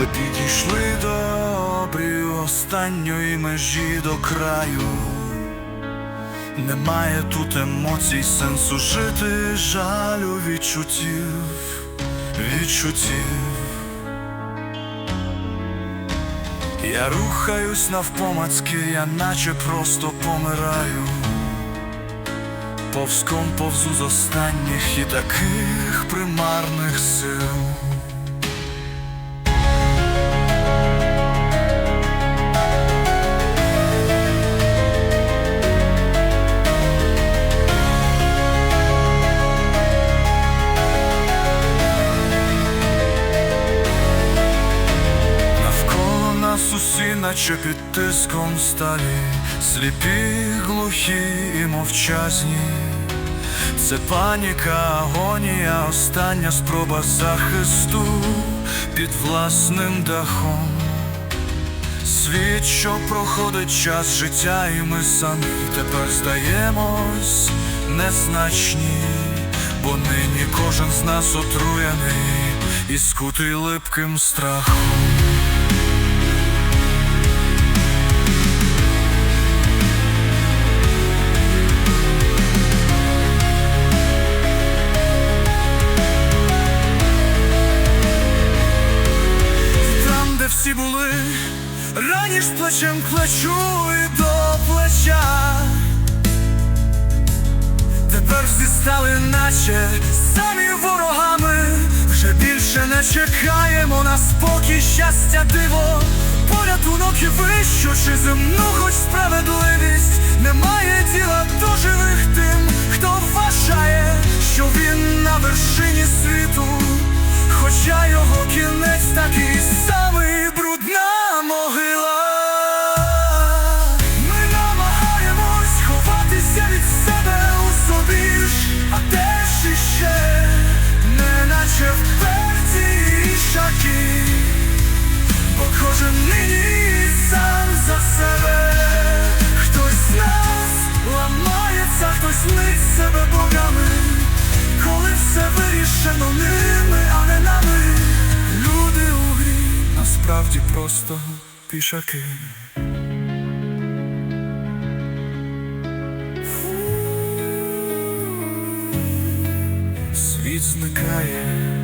Ми підійшли до обрію останньої межі до краю. Немає тут емоцій, сенсу жити, жалю відчуттів, відчуттів. Я рухаюсь навпомацьки, я наче просто помираю. Повзком повзу з останніх і таких примарних сил. Наче під тиском сталі, сліпі, глухі і мовчазні. Це паніка, агонія, остання спроба захисту під власним дахом. Світ, що проходить час життя, і ми самі тепер здаємось незначні, бо нині кожен з нас отруєний і скутий липким страхом. Раніш плечем плечу і до плеча. Тепер всі стали, наче самі ворогами. Вже більше не чекаємо на спокій, щастя, диво, порятунок і вищу чи земну, хоч справедливість. Немає діла кожен сам за себе. Хтось з нас ламається, хтось нить себе богами. Коли все вирішено ними, а нами Люди у грі насправді просто пішаки Світ зникає,